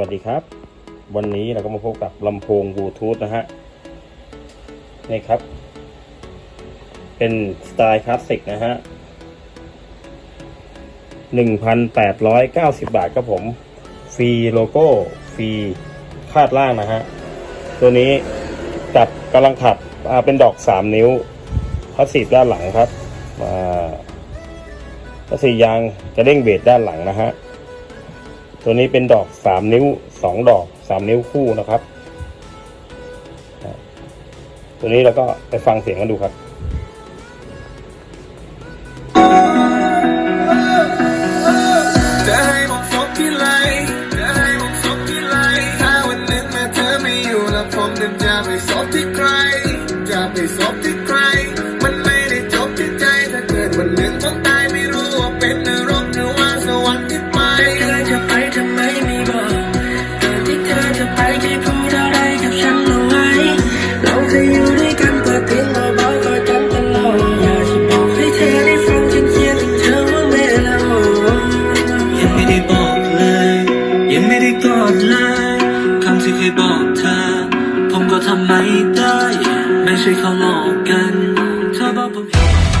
วัสดีครับ วันนี้เราก็มาพบกับลำโพงบลูทูธนะฮะนี่ครับ เป็นสไตล์คลาสสิกนะฮะหนึ่งพันแปดร้อยเก้าสิบบาทครับผม ฟรีโลโก้ ฟรีคาดล่างนะฮะ ตัวนี้กับกำลังขับเป็นดอกสามนิ้วพลาสซีฟด้านหลังครับอ่าสซีฟยางกระเด้งเบสด้านหลังนะฮะ ตัวนี้เป็นดอกสามนิ้วสองดอกสามนิ้วคู่นะครับ ตัวนี้เราก็ไปฟังเสียงกันดูครับจะให้ผมซบที่ไหลจะไหลถ้าวันหนึ่งแม่เธอบที่ใครจะไปซบที่ เคยบอกเธอ ผมก็ทำไม่ได้ ไม่ใช่เขาหลอกกันเธอบอกผม